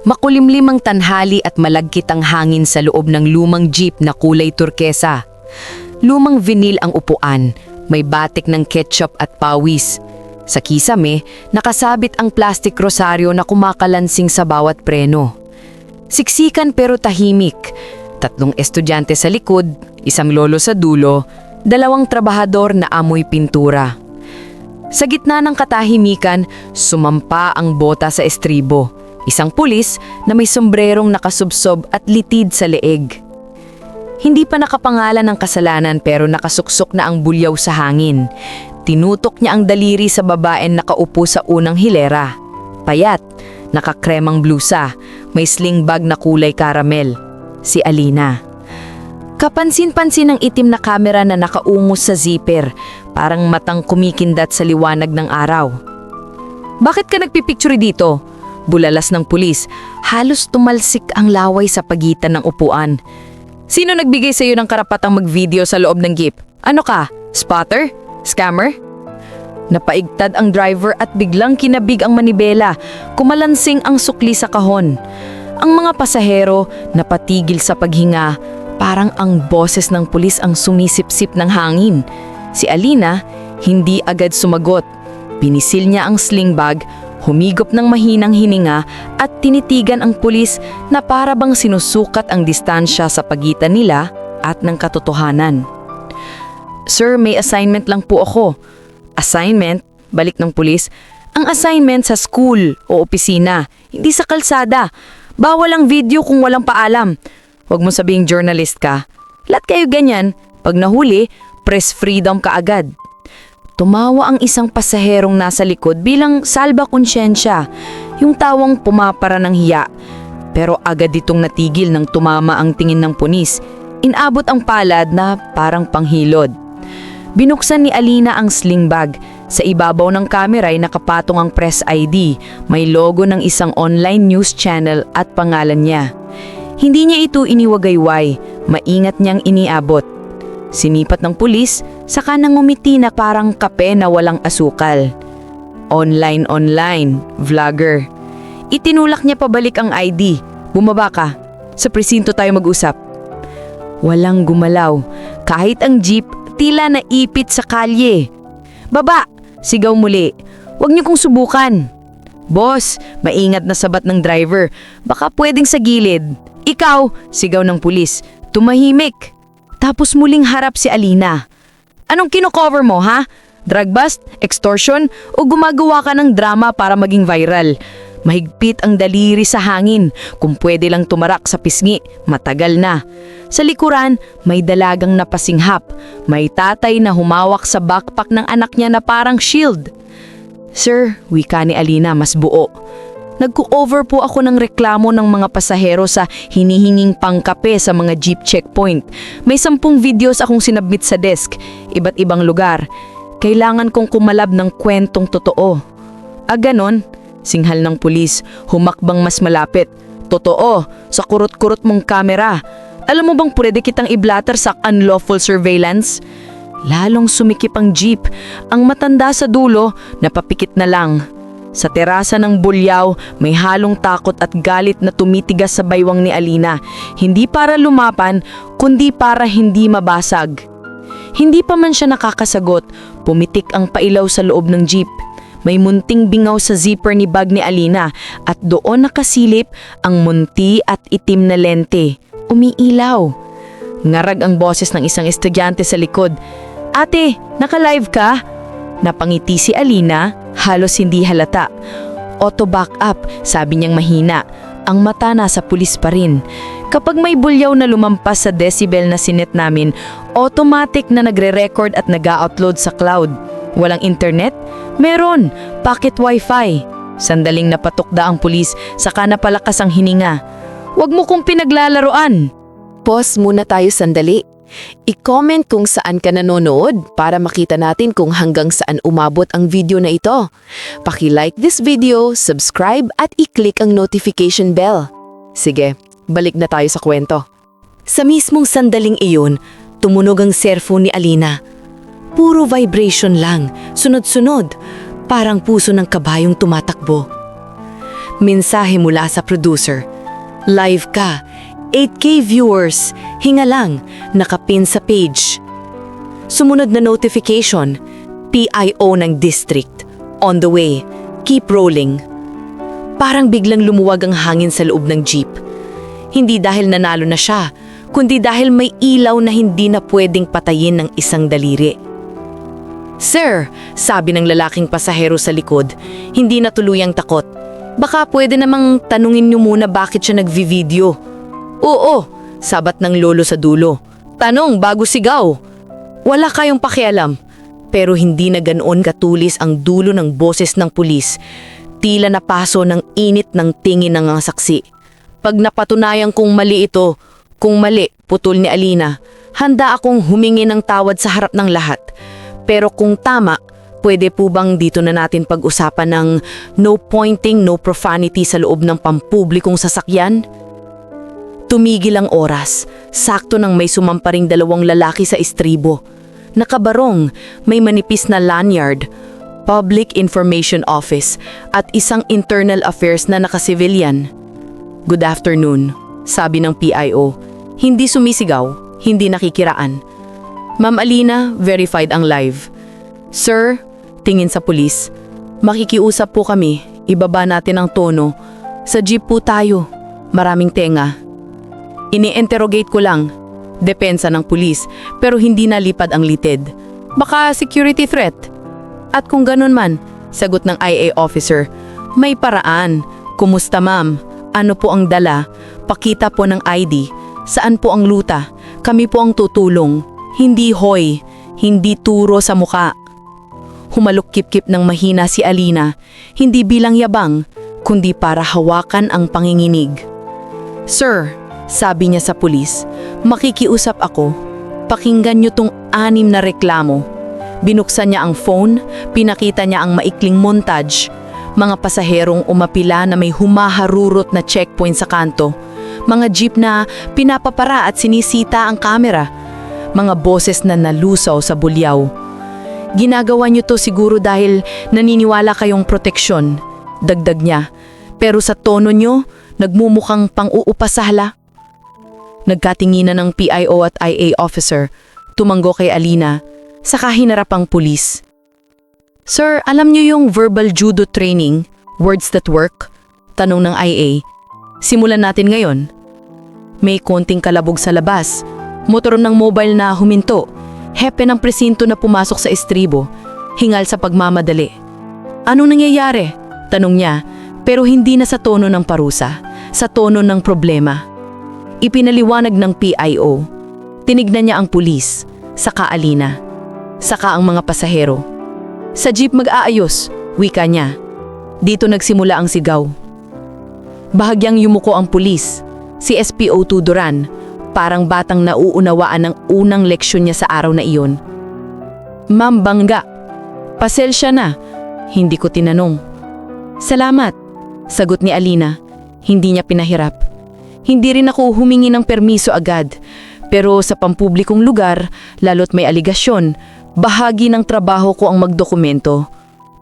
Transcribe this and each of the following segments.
Makulimlim ang tanhali at malagkit ang hangin sa loob ng lumang jeep na kulay turkesa. Lumang vinil ang upuan, may batik ng ketchup at pawis. Sa kisame, nakasabit ang plastic rosaryo na kumakalansing sa bawat preno. Siksikan pero tahimik. Tatlong estudyante sa likod, isang lolo sa dulo, dalawang trabahador na amoy pintura. Sa gitna ng katahimikan, sumampa ang bota sa estribo. Isang pulis na may sombrerong nakasubsob at litid sa leeg. Hindi pa nakapangalan ng kasalanan pero nakasuksok na ang bulyaw sa hangin. Tinutok niya ang daliri sa babaeng nakaupo sa unang hilera. Payat, nakakremang blusa, may sling bag na kulay karamel. Si Alina. Kapansin-pansin ang itim na kamera na nakaungos sa zipper, parang matang kumikindat sa liwanag ng araw. Bakit ka nagpipicture dito? Bulalas ng pulis, halos tumalsik ang laway sa pagitan ng upuan. Sino nagbigay sa iyo ng karapatang mag-video sa loob ng jeep? Ano ka? Spotter? Scammer? Napaigtad ang driver at biglang kinabig ang manibela, kumalansing ang sukli sa kahon. Ang mga pasahero napatigil sa paghinga, parang ang boses ng pulis ang sumisip-sip ng hangin. Si Alina hindi agad sumagot. Pinisil niya ang sling bag, humigop ng mahinang hininga at tinitigan ang pulis na para bang sinusukat ang distansya sa pagitan nila at ng katotohanan. Sir, may assignment lang po ako. Assignment? Balik ng pulis. Ang assignment sa school o opisina, hindi sa kalsada. Bawal ang video kung walang paalam. Huwag mo sabing journalist ka. Lahat kayo ganyan. Pag nahuli, press freedom ka agad. Tumawa ang isang pasaherong nasa likod bilang salba konsyensya, yung tawang pumapara ng hiya. Pero agad itong natigil nang tumama ang tingin ng punis. Inabot ang palad na parang panghilod. Binuksan ni Alina ang sling bag. Sa ibabaw ng kamera ay nakapatong ang press ID. May logo ng isang online news channel at pangalan niya. Hindi niya ito iniwagayway. Maingat niyang iniabot. Sinipat ng pulis, saka nang umiti na parang kape na walang asukal. Online, online, vlogger. Itinulak niya pabalik ang ID. Bumaba ka. Sa presinto tayo mag-usap. Walang gumalaw. Kahit ang jeep, tila naipit sa kalye. Baba! Sigaw muli. Huwag niyo kong subukan. Boss, maingat na sabat ng driver. Baka pwedeng sa gilid. Ikaw, sigaw ng pulis. Tumahimik. Tapos muling harap si Alina. Anong kinocover mo, ha? Drug bust, extortion, o gumagawa ka ng drama para maging viral? Mahigpit ang daliri sa hangin. Kung pwede lang tumarak sa pisngi, matagal na. Sa likuran, may dalagang napasinghap. May tatay na humawak sa backpack ng anak niya na parang shield. Sir, wika ni Alina mas buo. Nagko-over po ako ng reklamo ng mga pasahero sa hinihinging pangkape sa mga jeep checkpoint. May sampung videos akong sinabmit sa desk, iba't ibang lugar. Kailangan kong kumalab ng kwentong totoo. Ah, ganon? Singhal ng pulis, humakbang mas malapit. Totoo, sa kurot-kurot mong kamera. Alam mo bang pwede kitang iblatter sa unlawful surveillance? Lalong sumikip ang jeep. Ang matanda sa dulo, napapikit na lang. Sa terasa ng bulyaw, may halong takot at galit na tumitigas sa baywang ni Alina. Hindi para lumapan, kundi para hindi mabasag. Hindi pa man siya nakakasagot, pumitik ang pailaw sa loob ng jeep. May munting bingaw sa zipper ni bag ni Alina at doon nakasilip ang munti at itim na lente. Umiilaw. Ngarag ang boses ng isang estudyante sa likod. Ate, naka-live ka? Napangiti si Alina, halos hindi halata. Auto back up, sabi niyang mahina. Ang mata nasa pulis pa rin. Kapag may bulyaw na lumampas sa decibel na sinet namin, automatic na nagre-record at nag-upload sa cloud. Walang internet? Meron, pocket wifi. Sandaling napatukda ang pulis, saka napalakas ang hininga. Huwag mo kong pinaglalaroan. Pause muna tayo sandali. I-comment kung saan ka nanonood para makita natin kung hanggang saan umabot ang video na ito. Paki-like this video, subscribe at i-click ang notification bell. Sige, balik na tayo sa kwento. Sa mismong sandaling iyon, tumunog ang cellphone ni Alina. Puro vibration lang, sunod-sunod, parang puso ng kabayong tumatakbo. Mensahe mula sa producer. Live ka. 8K viewers. Hinga lang. Nakapin sa page. Sumunod na notification. PIO ng district. On the way. Keep rolling. Parang biglang lumuwag ang hangin sa loob ng jeep. Hindi dahil nanalo na siya, kundi dahil may ilaw na hindi na pwedeng patayin ng isang daliri. Sir, sabi ng lalaking pasahero sa likod, hindi na tuluyang takot. Baka pwede namang tanungin niyo muna bakit siya nagvi-video. Oo, sabat ng lolo sa dulo. Tanong bago sigaw. Wala kayong pakialam. Pero hindi na ganoon katulis ang dulo ng boses ng pulis. Tila napaso ng init ng tingin ng mga saksi. Pag napatunayan kong mali ito, kung mali, putol ni Alina, handa akong humingi ng tawad sa harap ng lahat. Pero kung tama, pwede po bang dito na natin pag-usapan ng no pointing, no profanity sa loob ng pampublikong sasakyan? Tumigil ang oras, sakto nang may sumamparing dalawang lalaki sa istribo. Nakabarong, may manipis na lanyard, Public Information Office at isang Internal Affairs na nakasivilyan. Good afternoon, sabi ng PIO. Hindi sumisigaw, hindi nakikiraan. Ma'am Alina, verified ang live. Sir, tingin sa pulis. Makikiusap po kami, ibaba natin ang tono. Sa jeep po tayo, maraming tenga. Ini-interrogate ko lang. Depensa ng pulis, pero hindi nalipad ang litid. Baka security threat. At kung ganun man, sagot ng IA officer, may paraan. Kumusta ma'am? Ano po ang dala? Pakita po ng ID. Saan po ang luta? Kami po ang tutulong. Hindi hoy, hindi turo sa muka. Humalok-kip-kip ng mahina si Alina, hindi bilang yabang, kundi para hawakan ang panginginig. Sir, sabi niya sa pulis, makikiusap ako. Pakinggan niyo tong anim na reklamo. Binuksan niya ang phone, pinakita niya ang maikling montage. Mga pasaherong umapila na may humaharurot na checkpoint sa kanto. Mga jeep na pinapapara at sinisita ang kamera. Mga boses na nalusaw sa bulyaw. Ginagawa niyo to siguro dahil naniniwala kayong proteksyon. Dagdag niya. Pero sa tono niyo, nagmumukhang pang-uupasahla. Nagkatinginan ng PIO at IA officer. Tumanggo kay Alina. Saka hinarap ang pulis. Sir, alam niyo yung verbal judo training, words that work? Tanong ng IA. Simulan natin ngayon. May konting kalabog sa labas. Motor ng mobile na huminto. Hepe ng presinto na pumasok sa estribo. Hingal sa pagmamadali. Anong nangyayari? Tanong niya, pero hindi na sa tono ng parusa, sa tono ng problema. Ipinaliwanag ng PIO. Tinignan niya ang pulis, saka Alina, saka ang mga pasahero. Sa jeep mag-aayos, wika niya. Dito nagsimula ang sigaw. Bahagyang yumuko ang pulis, si SPO2 Duran, parang batang nauunawaan ng unang leksyon niya sa araw na iyon. Ma'am Bangga, pasensya na, hindi ko tinanong. Salamat, sagot ni Alina, hindi niya pinahirap. Hindi rin ako humingi ng permiso agad, pero sa pampublikong lugar, lalo't may aligasyon, bahagi ng trabaho ko ang magdokumento.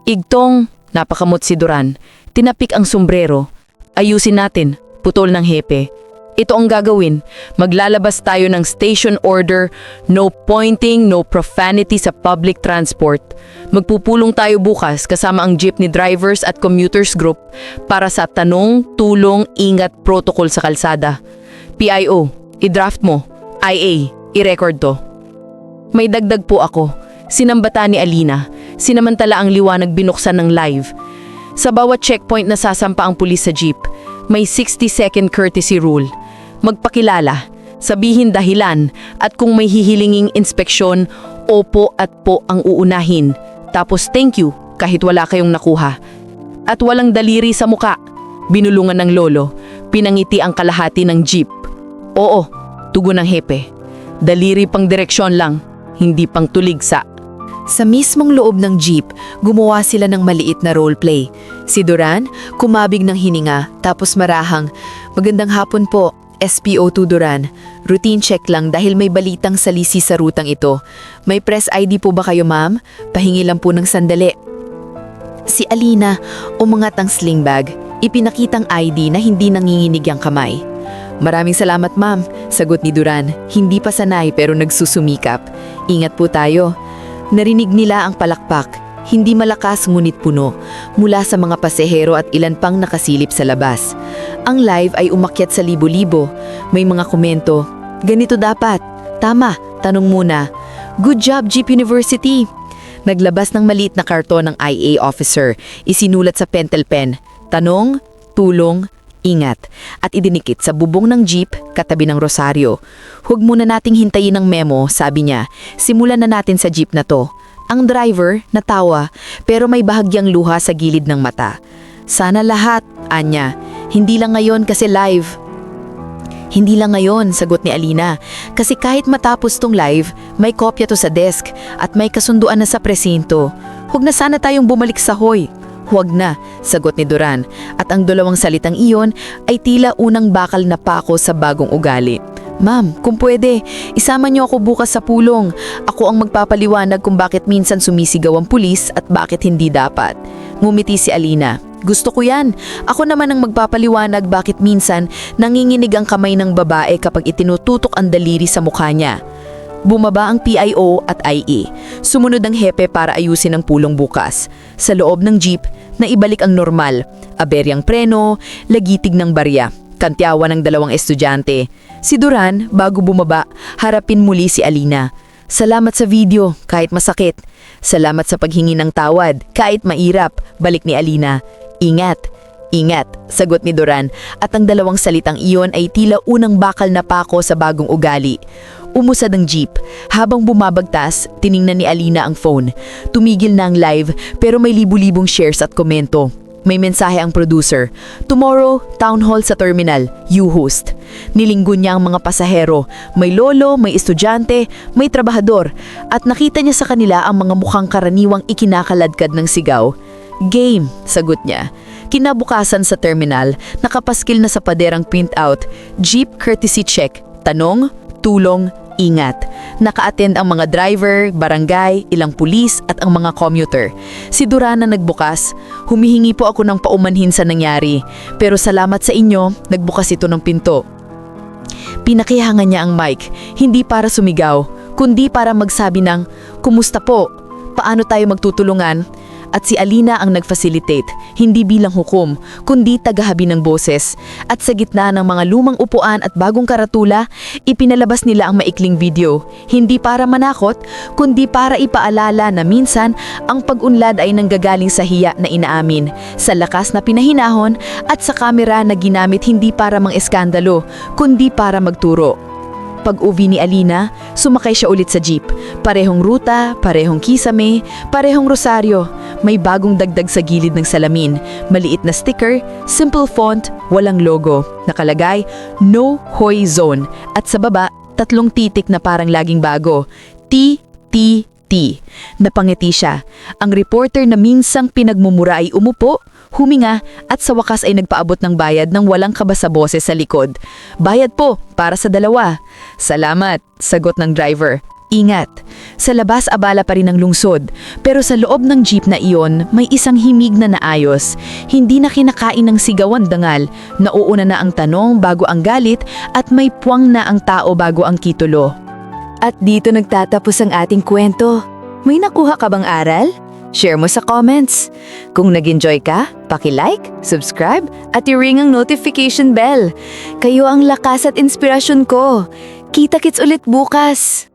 Igtong, napakamot si Duran, tinapik ang sombrero. Ayusin natin, putol ng hepe. Ito ang gagawin. Maglalabas tayo ng station order, no pointing, no profanity sa public transport. Magpupulong tayo bukas kasama ang jeepney drivers at commuters group para sa tanong, tulong, ingat protocol sa kalsada. PIO, i-draft mo. IA, i-record to. May dagdag po ako. Sinambata ni Alina. Sinamantala ang liwanag binuksan ng live. Sa bawat checkpoint na sasampa ang pulis sa jeep, may 60-second courtesy rule. Magpakilala, sabihin dahilan, at kung may hihilinging inspeksyon, opo at po ang uunahin. Tapos thank you kahit wala kayong nakuha. At walang daliri sa muka. Binulungan ng lolo, pinangiti ang kalahati ng jeep. Oo, tugon ng hepe. Daliri pang direksyon lang, hindi pang tuligsa. Sa mismong loob ng jeep, gumawa sila ng maliit na roleplay. Si Duran, kumabig ng hininga, tapos marahang, Magandang hapon po, SPO2 Duran. Routine check lang dahil may balitang salisi sa rutang ito. May press ID po ba kayo ma'am? Pahingi lang po ng sandali. Si Alina, umangat ang sling bag. Ipinakitang ID na hindi nanginginig ang kamay. Maraming salamat ma'am, sagot ni Duran. Hindi pa sanay pero nagsusumikap. Ingat po tayo. Narinig nila ang palakpak. Hindi malakas ngunit puno, mula sa mga pasahero at ilan pang nakasilip sa labas. Ang live ay umakyat sa libo-libo. May mga komento, ganito dapat. Tama, tanong muna. Good job Jeep University. Naglabas ng maliit na karton ng IA officer. Isinulat sa pentel pen. Tanong, tulong, ingat. At idinikit sa bubong ng jeep katabi ng rosaryo. Huwag muna nating hintayin ang memo, sabi niya. Simulan na natin sa jeep na to. Ang driver, natawa, pero may bahagyang luha sa gilid ng mata. Sana lahat, Anya. Hindi lang ngayon kasi live. Hindi lang ngayon, sagot ni Alina. Kasi kahit matapos tong live, may kopya to sa desk at may kasunduan na sa presinto. Huwag na sana tayong bumalik sa hoy. Huwag na, sagot ni Duran. At ang dalawang salitang iyon ay tila unang bakal na pako sa bagong ugali. Ma'am, kung pwede, isama niyo ako bukas sa pulong. Ako ang magpapaliwanag kung bakit minsan sumisigaw ang pulis at bakit hindi dapat. Ngumiti si Alina. Gusto ko yan. Ako naman ang magpapaliwanag bakit minsan nanginginig ang kamay ng babae kapag itinututok ang daliri sa mukha niya. Bumaba ang PIO at IE. Sumunod ang hepe para ayusin ang pulong bukas. Sa loob ng jeep, naibalik ang normal. Aberyang preno, lagitig ng barya. Kantyawa ng dalawang estudyante. Si Duran, bago bumaba, harapin muli si Alina. Salamat sa video, kahit masakit. Salamat sa paghingi ng tawad, kahit mairap, balik ni Alina. Ingat, ingat, sagot ni Duran at ang dalawang salitang iyon ay tila unang bakal na pako sa bagong ugali. Umusad ang jeep. Habang bumabagtas, tiningnan ni Alina ang phone. Tumigil na ang live pero may libu-libong shares at komento. May mensahe ang producer. Tomorrow, town hall sa terminal. You host. Nilinggon niya ang mga pasahero. May lolo, may estudyante, may trabahador. At nakita niya sa kanila ang mga mukhang karaniwang ikinakaladkad ng sigaw. Game, sagot niya. Kinabukasan sa terminal, nakapaskil na sa paderang printout, Jeep courtesy check, tanong, tulong, ingat. Naka-attend ang mga driver, barangay, ilang pulis at ang mga commuter. Si Durana nagbukas, humihingi po ako ng paumanhin sa nangyari. Pero salamat sa inyo, nagbukas ito ng pinto. Pinakihangan niya ang mic, hindi para sumigaw, kundi para magsabi ng, Kumusta po? Paano tayo magtutulungan? At si Alina ang nag-facilitate, hindi bilang hukom, kundi tagahabi ng boses. At sa gitna ng mga lumang upuan at bagong karatula, ipinalabas nila ang maikling video. Hindi para manakot, kundi para ipaalala na minsan ang pag-unlad ay nanggagaling sa hiya na inaamin, sa lakas na pinahinahon at sa kamera na ginamit hindi para mang eskandalo, kundi para magturo. Pag-uwi ni Alina, sumakay siya ulit sa jeep. Parehong ruta, parehong kisame, parehong rosaryo. May bagong dagdag sa gilid ng salamin. Maliit na sticker, simple font, walang logo. Nakalagay, No Hoy Zone. At sa baba, tatlong titik na parang laging bago. T, T, T. Napangiti siya. Ang reporter na minsang pinagmumura ay umupo, huminga at sa wakas ay nagpaabot ng bayad ng walang kabasa-boses sa likod. Bayad po, para sa dalawa. Salamat, sagot ng driver. Ingat. Sa labas abala pa rin ang lungsod, pero sa loob ng jeep na iyon may isang himig na naayos. Hindi na kinakain ng sigawan dangal, nauuna na ang tanong bago ang galit at may puwang na ang tao bago ang kitulo. At dito nagtatapos ang ating kwento. May nakuha ka bang aral? Share mo sa comments. Kung nag-enjoy ka, paki-like, subscribe, at i-ring ang notification bell. Kayo ang lakas at inspirasyon ko. Kita-kits ulit bukas!